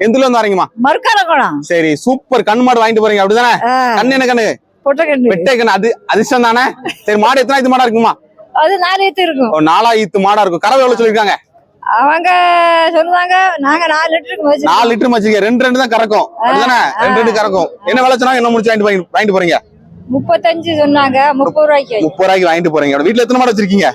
எந்துல இருந்து வரீங்கம்மா சரி சூப்பர். கண் மாடு வாங்கிட்டு போறீங்க அப்படிதானே? கண்ணு என்ன கண்ணு? வெட்டை கண்ணு. அது அதிர்ஷ்டம் தானே? சரி மாடு எத்தனை இது மாடா இருக்குமா அது நாலு இருக்கும். நாலாயிரத்து மாடா இருக்கும். கறவை எவ்வளவு சொல்லிருக்காங்க அவங்க சொல்லுவாங்க நாங்க நாலு லிட்டருக்கு நாலு லிட்டர் வச்சிருக்கீங்க. ரெண்டு ரெண்டு தான் கறக்கும். அப்படிதானே? ரெண்டு ரெண்டு கறக்கும். என்ன விலை சொன்னாங்க? என்ன முடிச்சு வாங்கிட்டு வாங்கி- வாங்கிட்டு போறீங்க? முப்பத்தஞ்சு சொன்னாங்க. முப்பது ரூபாய்க்கு. முப்பது ரூபாய்க்கு வாங்கிட்டு போறீங்க. வீட்டுல எத்தனை மாடு வச்சிருக்கீங்க?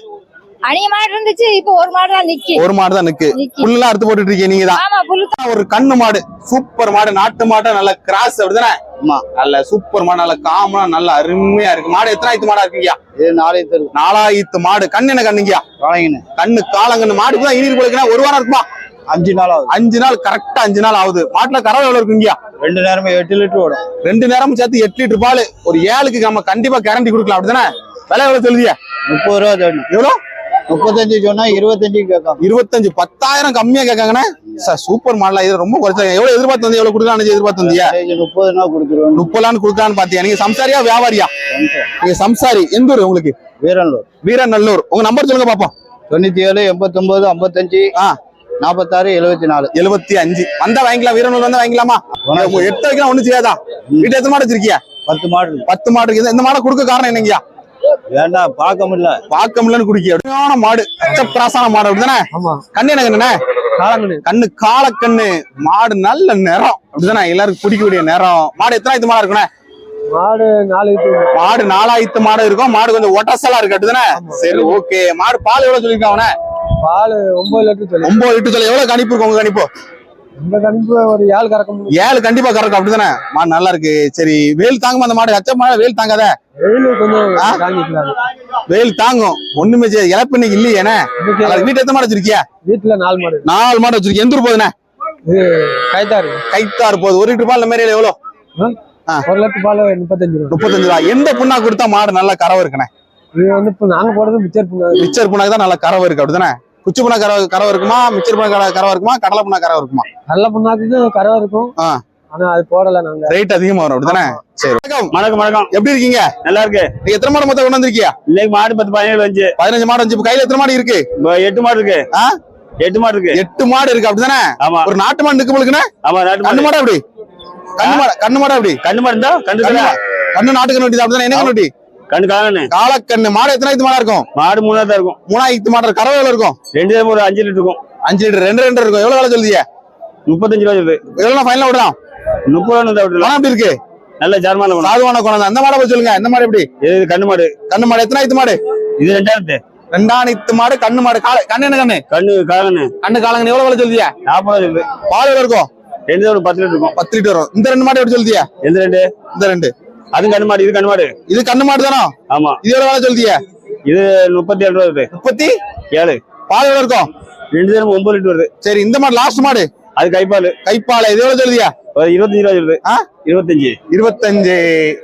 அணிய மாடு இருந்துச்சு இப்ப ஒரு மாடு தான் நிக்கி. ஒரு மாடு தான் நிக்கு. புல்லாம் அறுத்து போட்டுட்டு இருக்கீங்க நீங்க தான். ஒரு கண்ணு மாடு சூப்பர் மாடு நாட்டு மாடு நல்ல கிராஸ் அப்படிதானே ஆமா. நல்ல சூப்பர் மாடு நல்ல காமனா நல்ல அருமையா இருக்கு. மாடு எத்தனாயிரத்து மாடா இருக்குங்கயா? தரும் நாலாயிரத்து மாடு. கண்ணு என்ன கண்ணுங்கயா? கண்ணு காலங்கண்ணு மாடுக்கு தான் இனி போலுக்குன்னா ஒரு வாரம் இருக்குமா? அஞ்சு நாள் ஆகுது. அஞ்சு நாள் கரெக்டா அஞ்சு நாள் ஆகுது. மாட்டுல கறவை எவ்வளவு இருக்குங்கயா? ரெண்டு நேரமே எட்டு லிட்டர் ஓடும். ரெண்டு நேரமும் சேர்த்து எட்டு லிட்டர் பால். ஒரு ஏழுக்கு நம்ம கண்டிப்பா கேரண்டி கொடுக்கலாம். அப்படிதானே விலை எவ்வளவு சொல்லுதியா? முப்பது ரூபா எவ்வளவு? முப்பத்தஞ்சு சொன்னா இருபத்தஞ்சு கேட்காம. இருபத்தஞ்சு பத்தாயிரம் கம்மியா கேட்காங்கண்ணே? சார் சூப்பர் மாடலா இது ரொம்ப குறைச்சாங்க எவ்வளவு எதிர்பார்த்து வந்தீங்க எவ்வளவு கொடுக்கலாம்னு எதிர்பார்த்து வந்தீங்க முப்பதுனா கொடுத்துருவோம். முப்பதான்னு கொடுக்கலான்னு பாத்தியா நீங்க சம்சாரியா வியாபாரியா? நீங்க சம்சாரி. எந்த ஊர் உங்களுக்கு? வீரன்லூர் வீரநல்லூர். உங்க நம்பர் சொல்லுங்க பாப்போம். தொண்ணூத்தி ஏழு எண்பத்தொன்பது ஐம்பத்தஞ்சு ஆ. நாற்பத்தாறு எழுபத்தி நாலு எழுபத்தி அஞ்சு. வந்தா வாங்கிக்கலாம். வீரநல்லூர் வந்தா வாங்கிக்கலாமா? எட்டு வைக்கலாம் ஒண்ணு செய்யாதா? வீட்டு எத்தனை மாடு வச்சிருக்கியா? பத்து மாடு. பத்து மாடு இருக்குது இந்த மாடை கொடுக்க காரணம் என்னங்கய்யா? வேண்டாம் பார்க்க முடியல. பார்க்க முடியலன்னு குடிக்க அப்படியான மாடு. பிராசான மாடு அப்படிதானே ஆமா. கண்ணு என்ன கண்ணுண்ணே காலங்கண்ணு கண்ணு காலக்கண்ணு. மாடு நல்ல நிறம் அப்படிதானே எல்லாருக்கும் பிடிக்கக்கூடிய நிறம். மாடு எத்தனை மாடா இருக்குண்ணே? மாடு நாலு மாடு நாலாயிரத்து மாடு இருக்கும். மாடு கொஞ்சம் ஒட்டசலா இருக்கு அப்படிதானே சரி ஓகே. மாடு பால் எவ்வளவு சொல்லிருக்கான் அவன பால் ஒன்பது லிட்டர் சொல்லி ஒன்பது லிட்டர் சொல்ல எவ்வளவு கணிப்பு இருக்கும் உங்க கணிப்பு? ஏழு கண்டிப்பா கறக்கும் அப்படிதானே? மாடு நல்லா இருக்கு. சரி வெயில் தாங்குமா அந்த மாடு? அச்ச மாடு வெயில் தாங்காத? வெயில் வெயில் தாங்கும். ஒண்ணுமே இல்லையேனே இன்னைக்கு அதுக்கு வீட்டு எத்தனை மாடு வச்சிருக்கியா? வீட்டுல நாலு மாடு. நாலு மாடு வச்சிருக்கீங்க எந்த ஊர் போகுதுண்ணே? கைத்தாரு கைத்தாறு. போகுது. ஒரு லிட்டர் பால் இந்த எவ்வளவு ஆ. ஒரு லிட்டர் பால் முப்பத்தஞ்சு ரூபா. முப்பத்தஞ்சு ரூபா. எந்த புண்ணா கொடுத்தா மாடு நல்லா கறவை இருக்குண்ணே? இது வந்து நாங்க போடுறது மிச்சர் புண்ணாக்கு மிச்சர் புண்ணாக்கு தான் நல்லா கறவை இருக்கு அப்படிதானே? குச்சி புண்ணா கறவை கறவை இருக்குமா? மிச்சர் புண்ணா கறவை- கறவை இருக்குமா? கடலை புண்ணா கறவை இருக்குமா? நல்ல புண்ணாக்கு கறவை இருக்கும். ஆனா அது போடல நாங்க. ரேட் அதிகமா வரும். அப்படிதானே? சரி. வணக்கம். வணக்கம் வணக்கம். எப்படி இருக்கீங்க? நல்லா இருக்கு. நீங்க எத்தனை மாடு மொத்தம் கொண்டு வந்திருக்கியா? இன்னைக்கு மாடு பத்து பதினேழு வந்து பதினஞ்சு மாடு இப்ப கையில எத்தனை மாடு இருக்கு? எட்டு மாடு இருக்கு? எட்டு மாடு இருக்கு. எட்டு மாடு இருக்கு. அப்படிதானே? ஆமா. ஒரு நாட்டு மாடு நிக்கு போலுக்குண்ணே ஆமா நாட்டு கண்ணு மாடு எப்படி? கண்ணு மாடு கண்ணு மாடா எப்படி? கண்ணு மாடு இருந்தா கண்ணு கண்ணு நாட்டு கண்ணு அப்படிதானே? என்ன கண்ணு கண்ணு காலன்னு காலக்கண்ணு. மாடு எத்தனை இது மாடா இருக்கும்? மாடு மூணா தான் இருக்கும். மூணாயிரத்து மாடு கறவை எவ்வளவு இருக்கும்? ரெண்டு ஒரு அஞ்சு லிட்டர் இருக்கும். அஞ்சு லிட்டர். ரெண்டு ரெண்டு இருக்கும். எவ்வளவு வேலை சொல்லுதிய முப்பத்தஞ்சு ரூபா சொல்லுது. எவ்வளவு ஃபைனலா விடலாம் முப்பது ரூபா விடலாம் எப்படி இருக்கு? நல்ல ஜார்மான சாதுவான குணம் அந்த மாடை போய் சொல்லுங்க. இந்த மாடு எப்படி? இது கண்ணு மாடு. கண்ணு மாடு. எத்தனாயிரத்து மாடு? இது ரெண்டாயிரத்து. ரெண்டாயிரத்து மாடு கண்ணு மாடு. கால கண்ணு என்ன கண்ணு? கண்ணு காலன்னு கண்ணு காலங்க எவ்வளவு வேலை சொல்லுதிய நாற்பது சொல்லுது. பால் எவ்வளவு இருக்கும்? ரெண்டு ஒரு பத்து லிட்டர் இருக்கும். பத்து லிட்டர் வரும். இந்த ரெண்டு மாடு எப்படி சொல்லுதிய எந்த ரெண்டு? இந்த ரெண்டு. அதுவும் கண்ணு மாடு இது கண்ணு மாடு. இது கண்ணு மாடு தானோ? ஆமா. இது எவ்வளவு வேலை சொல்லுதிய இது முப்பத்தி ஏழு ரூபா வருது. முப்பத்தி? ஏழு. பால் எவ்வளவு இருக்கும்? ரெண்டு தரம் ஒன்பது லிட்டர் வருது. சரி இந்த மாடு லாஸ்ட் மாடு? அது கைப்பால். கைப்பாலை? இது எவ்வளவு சொல்லுதியா ஒரு இருபத்தஞ்சு ரூபா சொல்லுது ஆ? இருபத்தஞ்சு. இருபத்தஞ்சு.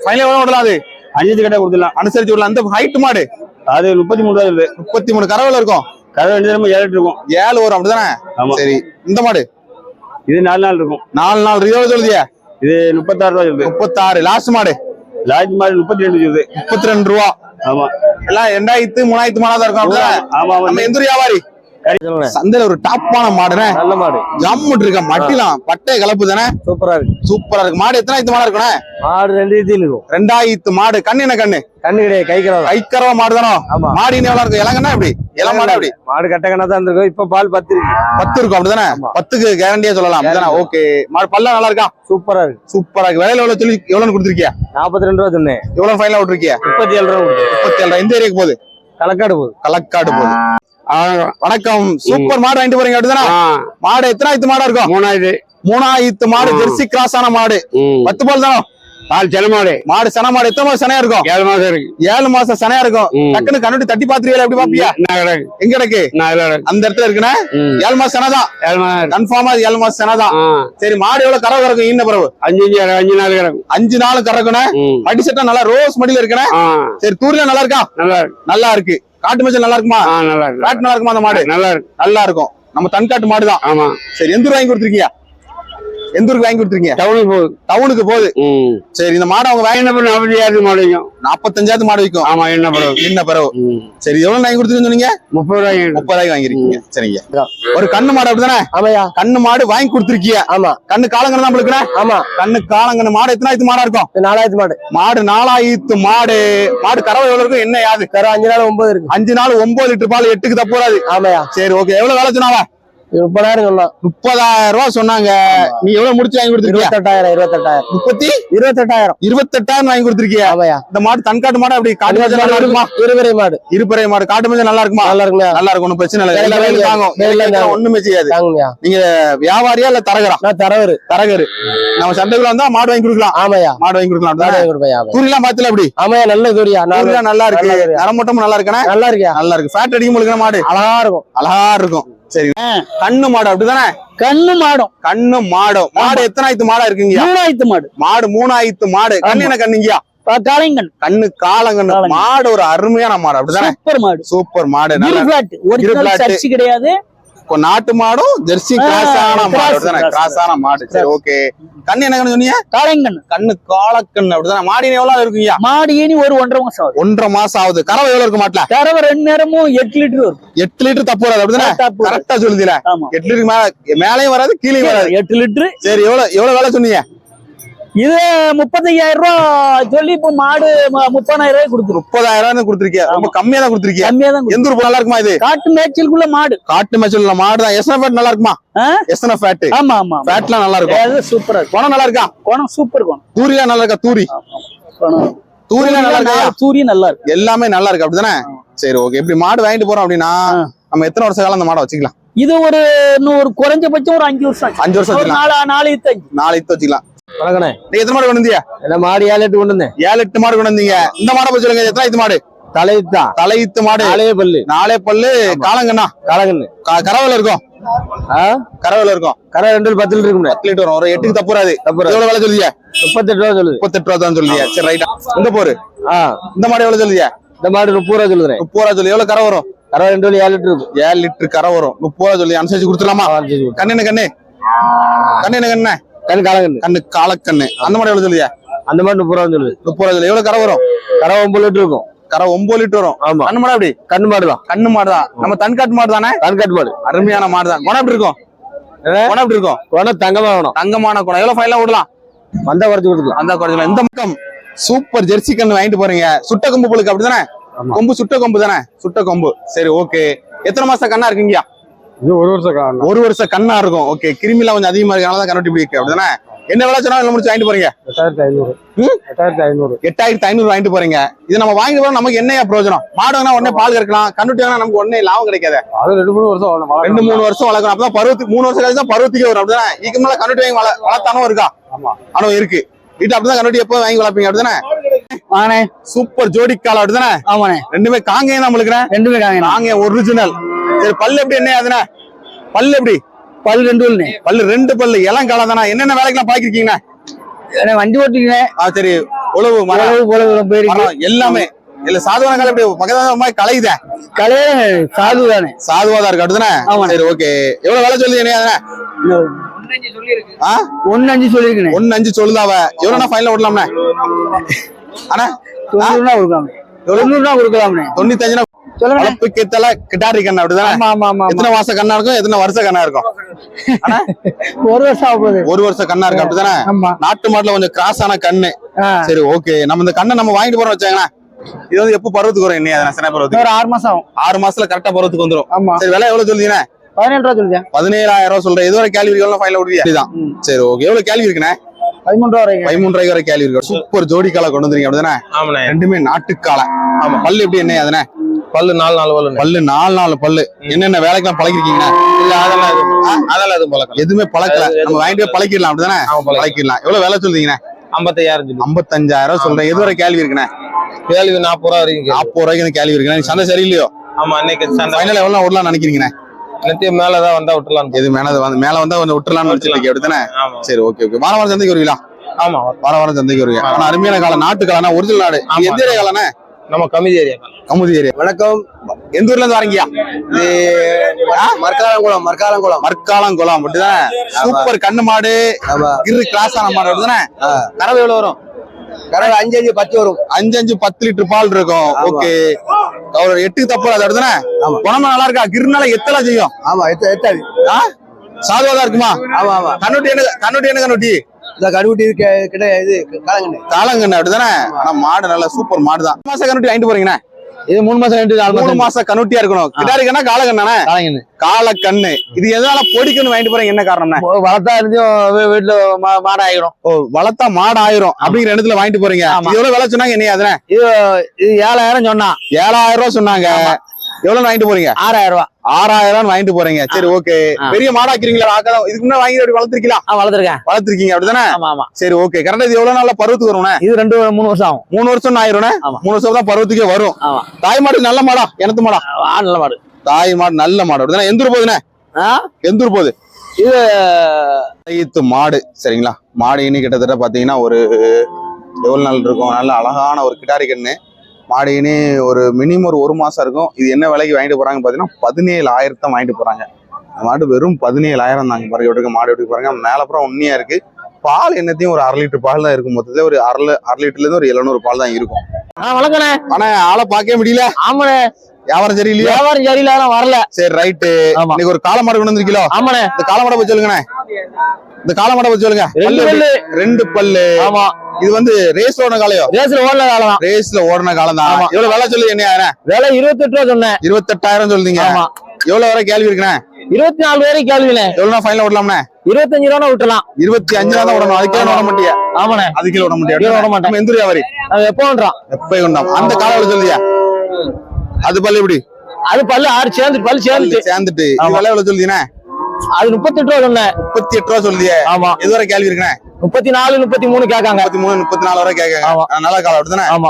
ஃபைனல் எவ்வளவு விடலாம் அது? அஞ்சு கட்டா கொடுத்துடலாம். அனுசரிச்சு விடலாம். அந்த ஹைட் மாடு? அது முப்பத்தி மூணு ரூபா சொல்லுது முப்பத்தி மூணு. கறவைல இருக்கும்? கதை ரெண்டு நேரமும் ஏழு இருக்கும். ஏழு வரும் அப்படிதானே? ஆமா. சரி. இந்த மாடு? இது நாலு நாள் இருக்கும். நாலு நாள் இது எவ்வளவு சொல்லுதியா இது முப்பத்தாறு ரூபா சொல்லுது முப்பத்தாறு. லாஸ்ட் மாடு? மாடு முப்பத்தி ரெண்டு சொல்லுது முப்பத்தி ரெண்டு ரூபா. ஆமா. எல்லாம் ரெண்டாயிரத்து மூணாயிரத்து மாடா தான் இருக்கும் ஆமா ஆமா. நம்ம எந்த வியாபாரி? சந்தையில ஒரு டாப்பான மாடுனே. நல்ல மாடு. ஜம்முட்டு இருக்க மட்டிலாம் பட்டை கலப்பு தானே? சூப்பரா இருக்கு. சூப்பரா இருக்கு. மாடு எத்தனாயிரத்து மாடா இருக்குண்ணே? மாடு ரெண்டு இருக்கும். ரெண்டாயிரத்து மாடு. கண்ணு என்ன கண்ணு? கண்ணு கிடையாது கை கிடா கைக்கரவ மாடு தானோ. மாடு இன்னும் எவ்வளவு இருக்கு இளங்கண்ணா எப்படி? இளம் மாடு எப்படி? மாடு கட்ட கணா தான் இருக்கும். இப்ப பால் பத்து இருக்கு. பத்து இருக்கும் அப்படிதானே? பத்துக்கு கேரண்டியா சொல்லலாம். அப்படிதானே? ஓகே. மாடு பல்ல நல்லா இருக்கா? சூப்பரா இருக்கு. சூப்பரா இருக்கு. விலையில எவ்வளவு சொல்லி எவ்வளவு கொடுத்துருக்கியா? நாற்பத்தி ரெண்டு ரூபா சொன்னேன். எவ்வளவு ஃபைனலா விட்டுருக்கியா முப்பத்தி ஏழு ரூபா முப்பத்தி ஏழு எந்த ஏரியாக்கு போகுது? களக்காடு போகுது. களக்காடு போகுது. வணக்கம். சூப்பர் மாடு வாங்கிட்டு போறீங்க அப்படிதானே? மாடு எத்தனாயிரத்து மாடா இருக்கும்? மூணாயிரத்து. மூணாயிரத்து மாடு ஜெர்சி கிராஸ் ஆன மாடு. பத்து பால் தானோ? பால் செல மாடு. மாடு சன மாடு எத்தனை மாசம் சனையா இருக்கும்? ஏழு மாசம் இருக்கு. ஏழு மாசம் சனையா இருக்கும். டக்குன்னு கண்ணுட்டி தட்டி பாத்துருவீங்களா எப்படி பாப்பியா எங்க கிடக்கு? நான் அந்த இடத்துல இருக்குண்ணே. ம். ஏழு மாசம் சனைதான் ஏழு மாசம் கன்ஃபார்மா ஏழு மாசம் சனைதான் சரி மாடு எவ்வளவு கறவை கறக்கும்? இன்ன பிறகு அஞ்சு அஞ்சு அஞ்சு நாள் கிடக்கும் அஞ்சு நாள் கறக்குண்ணே. ம். மடி சட்டை நல்லா ரோஸ் மடியில இருக்குண்ணே. ஆ, சரி தூரில நல்லா இருக்கா? நல்லா இருக்கு. நல்லா இருக்கு. காட்டு மச்சல் நல்லா இருக்குமா? நல்லா இருக்கு. காட்டு நல்லா இருக்குமா அந்த மாடு? நல்லா இருக்கு. நல்லா இருக்கும். நம்ம தன்காட்டு மாடு தான் ஆமா. சரி எந்த வாங்கி கொடுத்துருக்கீங்க? எந்த ஊருக்கு வாங்கி கொடுத்துருக்கீங்க? டவுனுக்கு போகுது. டவுனுக்கு போகுது. சரி இந்த மாடு அவங்க வாங்கி என்ன பண்ண நாற்பது மாடையும் நாற்பத்தஞ்சாவது மாடு விற்கும் ஆமா என்ன படம் என்ன பரவு? சரி எவ்வளவு வாங்கி கொடுத்துருன்னு சொன்னீங்க? முப்பது ரூபாய்க்கு முப்பதாயிரம் வாங்கிருக்கீங்க சரிங்க. ஒரு கண்ணு மாடு அப்படிதானே ஆமாயா கண்ணு மாடு வாங்கி கொடுத்துருக்கீங்க. ஆமா. கண்ணு காலங்கன்னு தான் நம்மளுக்கு ஆமா. கண்ணு காலங்கன்னு மாடு எத்தனை ஆயிரத்து மாடா இருக்கும்? நாலாயிரத்து மாடு. மாடு நாலாயிரத்து மாடு. மாடு கறவை எவ்வளவு இருக்கும்? என்ன யாது? கரை அஞ்சு நாள் ஒன்பது இருக்கு. அஞ்சு நாள் ஒன்பது லிட்டர் பால் எட்டுக்கு தப்போறாது ஆமாயா சரி ஓகே. எவ்வளவு வேலை சொன்னாவா முப்பதாயிரம் சொன்னோம் முப்பதாயிரம் ரூபாய் சொன்னாங்க நீ எவ்வளவு முடிச்சு வாங்கி கொடுத்துருக்கியா? இருபத்தெட்டாயிரம் இருபத்தெட்டாயிரம். முப்பத்தி? இருபத்தெட்டாயிரம். இருபத்தெட்டாயிரம் வாங்கி கொடுத்துருக்கியா? இந்த மாடு தன்காட்டு மாடு அப்படி காட்டு மஞ்சள் நல்லா இருக்குமா? இருவரை மாடு. இருப்பறை மாடு காட்டு மஞ்சள் நல்லா இருக்குமா? நல்லா இருக்குங்களா நல்லா இருக்கும் ஒண்ணும் பிரச்சனை இல்லை. எல்லா வேலையும் தாங்கும். ஒண்ணுமே செய்யாது. தாங்கய்யா வியாபாரியா இல்ல தரகரா? நான் தரவரு தரகரு. நம்ம சந்தைக்குள்ள வந்தா மாடு வாங்கி கொடுக்கலாம். ஆமாயா மாடு வாங்கி கொடுக்கலாம். தூரிலாம் பாத்துல அப்படி ஆமாயா நல்ல தூரியா நல்லா இருக்கு. நல்லா இருக்கு. நரம்பட்டமும் நல்லா இருக்கா நல்லா இருக்கியா? நல்லா இருக்கு. ஃபேட் அடிக்கும் மாடு. அழகா இருக்கும். அழகா இருக்கும். சரி. கண்ணு மாடு அப்படிதானே? கண்ணு மாடும். கண்ணு மாடும். மாடு எத்தனை ஆயிரத்து மாடா இருக்குங்க மூணாயிரத்து மாடு. மாடு மூணாயிரத்து மாடு. கண்ணு என்ன கண்ணுங்கயா காளைங்கன் கண்ணு காளங்கண்ணு. மாடு ஒரு அருமையான மாடு அப்படிதானே? சூப்பர் மாடு. சூப்பர் மாடு. கிடையாது. நாட்டு மாடும் ஜெர்சி கிராஸ் ஆன மாடு. கிராஸ். ஆன மாடு. சரி ஓகே. கண்ணு என்ன கண்ணு சொன்னீங்க? காளைங்கன் கண்ணு காலக்கண்ணு அப்படிதானே? மாடி எவ்வளவு இருக்குங்கய்யா மாடு ஏனி ஒரு ஒன்றரை மாசம் ஆகுது. ஒன்றரை மாசம் ஆகுது. கறவை எவ்வளவு இருக்கு மாட்டுல? தரவ ரெண்டு நேரமும் எட்டு லிட்டர் வரும். எட்டு லிட்டர் தப்பு வராது அப்படிதானே. கரெக்டா சொல்லுதுல. எட்டு லிட்டருக்கு மேல மேலையும் வராது கீழே வராது. எட்டு லிட்டர். சரி எவ்வளவு எவ்வளவு வேலை சொன்னீங்க? இது முப்பத்தையாயிரம் ரூபாய் சொல்லி இப்ப மாடு முப்பதாயிரம் ரூபாய் கொடுத்துரும். முப்பதாயிரம் ரூபாய் கொடுத்துருக்கியா? ரொம்ப கம்மியா தான் கொடுத்துருக்கியா? கம்மியா தான். எந்த ஊர் நல்லா இருக்குமா இது? காட்டு மேய்ச்சலுக்குள்ள மாடு. காட்டு மேட்ச்ல மாடு தான். எஸ்ன ஃபேட் நல்லா இருக்குமா? எஸ்ன ஃபேட் ஆமா ஆமா ஃபேட்லாம் நல்லா இருக்கும். சூப்பரா இருக்கும். குணம் நல்லா இருக்கா? குணம் சூப்பர் குணம். தூரிலாம் நல்லா இருக்கா? தூரி. குணம். தூரிலாம் நல்லா இருக்கா? சூரியன் நல்லா இருக்கு. எல்லாமே நல்லா இருக்கு. அப்படிதானே? சரி ஓகே இப்படி மாடு வாங்கிட்டு போறோம் அப்படின்னா. நம்ம எத்தனை வருஷ காலம் அந்த மாடை வச்சுக்கலாம்? இது ஒரு இன்னும் ஒரு குறைஞ்சபட்சம் ஒரு அஞ்சு வருஷம். அஞ்சு வருஷம் நாலு நாலு அஞ்சு. நாளைக்கு வச்சுக்கலாம். வணக்கண்ணே. நீ எத்தனை மாடு கொண்டு வந்தீங்க என்ன மாடு ஏழு எட்டு கொண்டு வந்தேன். ஏழு எட்டு மாடு கொண்டு வந்தீங்க. இந்த மாடை பத்தி சொல்லுங்க எத்தனை இது மாடு? தலைத்தா தலையீத்து மாடு. நாலே பல்லு. நாலே பல்லு. காலங்கண்ணா கலகண்ணு க- கறவைல இருக்கும். ஆ? கறவைல இருக்கும். கரை ரெண்டு பத்து லிட்டர் இருக்கும்ண்ணே. பத்து லிட்டர் வரும். ஒரு எட்டுக்கு தப்புறாது. தப்புறாது. எவ்வளவு வேலை சொல்லுதியா? முப்பத்தெட்டு ரூபா சொல்லுது. முப்பத்தெட்டு ரூபா தான் சொல்லுதியா? சரி ரைட்டா இந்த போரு. இந்த மாடு எவ்வளவு சொல்லுதியா? இந்த மாடு முப்பது ரூபா சொல்லுதுண்ணே. முப்பது ரூபா சொல்லி. எவ்வளவு கரை வரும்? கரை ரெண்டு ஏழு லிட்டர் இருக்கும். ஏழு லிட்டர் கரை வரும். முப்பது ரூபா சொல்லி. அனுசரிச்சு கொடுத்துலாமா. கண்ணு கண்ணு. கண்ணு என்ன கண்ணு கண் கலகண்ணு கண்ணு காலக்கண்ணு. அந்த மாடு எவ்வளவு சொல்லுதியா அந்த மாடு முப்பது ரூபா சொல்லுது. முப்பது ரூபா எவ்வளவு கரை வரும்? கரை ஒன்பது லிட்டர் இருக்கும். கரை ஒன்பது லிட்டர் வரும். ஆமா. கண்ணு மாடு அப்படி கண்ணு மாடு தான். கண்ணு மாடு தான். நம்ம தன்காட்டு மாடு தானே? கண்காட்டு மாடு. அருமையான மாடு தான். குணம் எப்படி இருக்கும்? குணம் எப்படி இருக்கும்? உடனே தங்கமா வேணும் தங்கமான குணம். எவ்வளவு ஃபைனலா விடலாம் வந்தா குறைச்சு கொடுத்துக்கலாம். அந்த குறைஞ்சல இந்த பக்கம் சூப்பர் ஜெர்சி கண்ணு வாங்கிட்டு போறீங்க. சுட்ட கொம்பு புழுக்கு அப்படிதானே? கொம்பு சுட்ட கொம்பு தானே? சுட்ட கொம்பு. சரி ஓகே எத்தனை மாசம் கண்ணா இருக்குங்கயா ஒரு வருஷம் காலம் ஒரு வருஷம் கண்ணா இருக்கும். ஓகே கிருமிலாம் கொஞ்சம் அதிகமா இருக்கனால தான் கண்ணாடி இப்படி இருக்கு. அப்படிதானே? என்ன விலை சொன்னாலும் முடிச்சு வாங்கிட்டு போறீங்க? எட்டாயிரத்தி ஐநூறு? எட்டாயிரத்தி ஐநூறு. எட்டாயிரத்தி ஐநூறு வாங்கிட்டு போறீங்க. இது நம்ம வாங்கிட்டு போறோம். நமக்கு என்னையா பிரயோஜனம்? மாடு வாங்கினா உடனே பால் கறக்கலாம். கண்ணுட்டி வாங்கினா நமக்கு உடனே லாபம் கிடைக்காது. அது ரெண்டு மூணு வருஷம். ரெண்டு மூணு வருஷம் வளர்க்கணும். அப்பதான் பருவத்துக்கு மூணு வருஷம் கழிச்சு தான் பருவத்துக்கே வரும். அப்படிதானே? இதுக்கு மேல கண்ணுட்டி வாங்கி வள வளர்த்தானோ இருக்கா? ஆமா. ஆனோ இருக்கு. வீட்டுல அப்படிதான் கண்ணுட்டி எப்போ வாங்கி வளர்ப்பீங்க. அப்படிதானே? ஆனே சூப்பர் ஜோடி காலம் அப்படிதானே? ஆமாண்ணே. ரெண்டுமே காங்கேயம் தான் நம்மளுக்கு ரெண்டுமே காங்க ஒரிஜினல் சரி பல்லு எப்படி என்ன அதுனா பல்லு எப்படி? பல் ரெண்டு பல்லு ரெண்டு பல்லு. இளம் காலம் தானே என்னென்ன வேலைக்கெல்லாம் பாக்கிருக்கீங்கண்ணா? வண்டி ஓட்டிக்கிறேன். ஆ சரி. உழவு உழவு உழவு போயிருக்கு எல்லாமே. இல்ல சாதுவான காலம் எப்படி? பக்கத்துல கலையுதே கலையே சாது தானே சாதுவா தான்? இருக்கு ஆமாண்ணே. சரி ஓகே. எவ்வளவு வேலை சொல்லுது என்ன ஒன்னு அஞ்சு சொல்லியிருக்கேன் ஒன்னு அஞ்சு சொல்லுதாவ எவ்வளவுனா ஃபைனல் விடலாம்ண்ணே அண்ணா தொண்ணூறுனா கொடுக்கலாம். தொண்ணூறுனா கொடுக்கலாம்ண்ணே. தொண்ணூத்தஞ்சுனா சொல்லுங்க வளர்ப்பு கேத்தால கிட்டாரி கண்ணா அப்படிதானே. எத்தனை மாசம் கண்ணா இருக்கும்? எத்தனை வருஷம் கண்ணா இருக்கும்? ஒரு வருஷம் ஆக போகுது ஒரு வருஷம் கண்ணா இருக்கு அப்படிதானே? ஆமா. நாட்டு மாட்டுல கொஞ்சம் கிராஸ் ஆன கண்ணு. சரி ஓகே நம்ம இந்த கண்ணை நம்ம வாங்கிட்டு போறோம் வச்சாங்களேன் இது வந்து எப்போ பருவத்துக்கு வரும்? என்ன சின்ன பருவத்துக்கு. ஒரு ஆறு மாசம் ஆகும். ஆறு மாசத்துல கரெக்டா பருவத்துக்கு வந்துரும். ஆமா. சரி விலை எவ்வளவு சொல்லுங்க பதினேழு ரூபா சொல்லுங்க. பதினேழாயிரம் ரூபாய் சொல்றேன். இதுவரை கேள்வி எவ்வளவு ஃபைனல் விடுவியா. சரி. ஓகே எவ்வளவு கேள்வி இருக்குண்ணே? பதிமூன்று ரூபா வரைக்கும் பதிமூன்று வரை கேள்வி இருக்கு. சூப்பர் ஜோடி காலை கொண்டு வந்தீங்க அப்படிதானே? ஆமாண்ணே. ரெண்டுமே நாட்டுக்காலை. ஆமா. பல்லு எப்படி என்ன அதுனே? பல்லு நாலு நாலு பல்லு பல்லு நாலு நாலு பல்லு. என்னென்ன வேலைக்கெல்லாம் பழகிருக்கீங்கண்ணே? இல்ல அதெல்லாம் அதெல்லாம் எதுவும் பழக்கம் எதுவுமே பழக்கல. நம்ம வாங்கிட்டு போய் பழக்கிடலாம் அப்படிதானே? பழக்கிடலாம். எவ்வளவு வேலை சொல்றீங்கண்ணே? ஐம்பத்தையாயிரம் சொல்லி. ஐம்பத்தஞ்சாயிரம் ரூபாய் சொல்றேன். எதுவரை கேள்வி இருக்குண்ணே? கேள்வி நாற்பது ரூபா வரைக்கும். நாற்பது ரூபாய்க்கு கேள்வி இருக்குண்ணே. நீ சந்தை சரியில்லையோ? ஆமா அன்னைக்கு ஃபைனல் எவ்வளவு விடலாம் நினைக்கிறீங்கண்ணே. நித்தியம் மேலதான் வந்தா விட்டுலாம் எது மேல வந்து மேல வந்தா கொஞ்சம் விட்டுலாம்னு வச்சிருக்கீங்க அப்படித்தானே? சரி ஓகே ஓகே வார வாரம் சந்தைக்கு வருவீங்களா? ஆமா. வார வாரம் சந்தைக்கு வருவீங்க. ஆனா அருமையான காலம் நாட்டு காலம்னா ஒரிஜினல் நாடு எந்த ஏரியா காலம்னா நம்ம கமிதி ஏரியா கமுதி ஏரியா. வணக்கம். எந்த ஊர்ல இருந்து வரீங்கயா மர்க்காலங்குளம் மர்க்காலங்குளம் மர்க்காலங்குளம் அப்படிதானே? சூப்பர் கண்ணு மாடு. கிரு கிளாஸ் ஆன மாடு அப்படிதானே? ஆ. கறவை எவ்வளவு வரும்? கரெக்ட் அஞ்சு அஞ்சு பத்து வரும். அஞ்சு அஞ்சு பத்து லிட்டர் பால் இருக்கும். ஓகே. ஒரு எட்டுக்கு தப்பு அது ஆமா. குணமா நல்லா இருக்கா? கிருனால எத்தலாம் செய்யும்? ஆமா எத்த எத்தாது. ஆ? சாதுவாதான் இருக்குமா? ஆமா ஆமா. கண்ணுட்டி என்ன கண்ணுட்டி என்ன கண்ணுட்டி? இந்த கருவுட்டி கிட்ட இது காலங்கண்ணு காலங்கண்ணு அப்படிதானே? ஆனா மாடு நல்ல சூப்பர் மாடு தான் மாசம் கண்ணுட்டி வாங்கிட்டு போறீங்கண்ணே. இது மூணு மாசம் ரெண்டு நாலு மூணு மாசம் கண்ணுட்டியா இருக்கணும். கிட்டாரிக்கண்ணா காலங்கண்ணானே காலைங்கன்னு காலக்கண்ணு. இது எதனால பொடிக்கண்ணு வாங்கிட்டு போறீங்க? என்ன காரணம்னா? வளர்த்தா இருந்தும் வீட்டுல மாடு ஆகிடும் ஓ வளர்த்தா மாடு ஆயிரும் அப்படிங்கிற இடத்துல வாங்கிட்டு போறீங்க. எவ்வளவு விலை சொன்னாங்க என்ன அதுல? இது ஏழாயிரம் சொன்னான். ஏழாயிரம் ரூபாய் சொன்னாங்க. எவ்வளவு வாங்கிட்டு போறீங்க? ஆறாயிரம் ரூபாய் ஆறாயிரம் வாங்கிட்டு போறீங்க. சரி ஓகே. பெரிய மாடாக்கிறீங்களா ஆக்கலாம் இதுக்கு முன்னாடி வாங்கி அப்படி வளர்த்திருக்கீங்களா? வளர்த்துருக்கேன். வளர்த்திருக்கீங்க அப்படிதானே ஆமா ஆமா. சரி ஓகே. கரெக்டா இது எவ்வளவு நாள்ல பருவத்துக்கு வரும்ண்ணே இது ரெண்டு மூணு வருஷம் ஆகும். மூணு வருஷம் ஆயிரும்ண்ணே ஆமா. மூணு வருஷம் தான் பருவத்துக்கே வரும். தாய் மாடு நல்ல மாடா? எனத்து மாடா? ஆ நல்ல மாடு. தாய் மாடு நல்ல மாடு. அப்படிதானே எந்த ஆ? எந்த போகுது? இது ஈத்து மாடு சரிங்களா? மாடு இனி கிட்டத்தட்ட பாத்தீங்கன்னா ஒரு எவ்வளவு நாள் இருக்கும்? நல்ல அழகான ஒரு கிடாரி கண்ணு மாடு இனி ஒரு மினிமம் ஒரு ஒரு மாசம் இருக்கும். இது என்ன விலைக்கு வாங்கிட்டு போறாங்க பாத்தீங்கன்னா பதினேழு ஆயிரத்தான் வாங்கிட்டு போறாங்க. இந்த மாடு வெறும் பதினேழாயிரம் தாங்க. பாருங்க எப்படி மாடு எப்படி பாருங்க. மேல அப்புறம் உண்மையா இருக்கு. பால் என்னத்தையும் ஒரு அரை லிட்டர் பால் தான் இருக்கும். மொத்தத்துல ஒரு அரை அரை லிட்டர்ல இருந்து ஒரு எழுநூறு பால் தான் இருக்கும். வளர்க்கணே ஆனா ஆளை பார்க்கவே முடியல. ஆமாண்ணே. வியாபாரம் சரியில்லையா? வியாபாரம் சரியில்லை வரல. சரி ரைட்டு இன்னைக்கு ஒரு காளை மாடு கொண்டு வந்திருக்கீங்களோ? ஆமாண்ணே. இந்த காளை மாடை பத்தி சொல்லுங்கண்ணே. இந்த காளை மாடை பத்தி சொல்லுங்க? ரெண்டு பல்லு. ஆமா. இது வந்து ரேஸ்ல ஓடின காலையோ ரேஸ்ல ஓடல காலம் தான் ரேஸ்ல ஓடின காலம் தான் ஆமா. எவ்வளவு விலை சொல்லு என்ன விலை இருபத்தெட்டு ரூபா சொன்னேன். இருபத்தெட்டாயிரம் சொல்றீங்க. ஆமா. எவ்வளவு வரை கேள்வி இருக்குண்ணே? இருபத்தி நாலு வரைக்கும் கேள்விண்ணே எவ்வளவு ஃபைனல் ஓடலாம்ண்ணே இருபத்தஞ்சு ரூபா விட்டலாம் இருபத்தி அஞ்சு தான் ஓடணும். அதுக்கே ஓட மாட்டியா. ஆமாண்ணே. அதுக்கே கீழே மாட்டியா. ஓட மாட்டேன். நம்ம எந்த வியாபாரி எப்போ பண்றான் எப்ப கொண்டாம்? அந்த காலம் சொல்லியா அது பல்லு எப்படி? அது பல்லு ஆறு சேர்ந்து பல்லு சேர்ந்துட்டு. சேர்ந்துட்டு ஆமா. விலை எவ்வளவு சொல்லியா அது முப்பத்தெட்டு ரூபா சொன்னேன். முப்பத்தி எட்டு ரூபா சொல்லியே ஆமா. எது வரை கேள்வி இருக்குண்ணே? முப்பத்தி நாலு முப்பத்தி மூணு கேட்காங்க. முப்பத்தி மூணு முப்பத்தி நாலு வரை கேட்க. ஆமா. நல்ல காலம் அப்படிதானே ஆமா.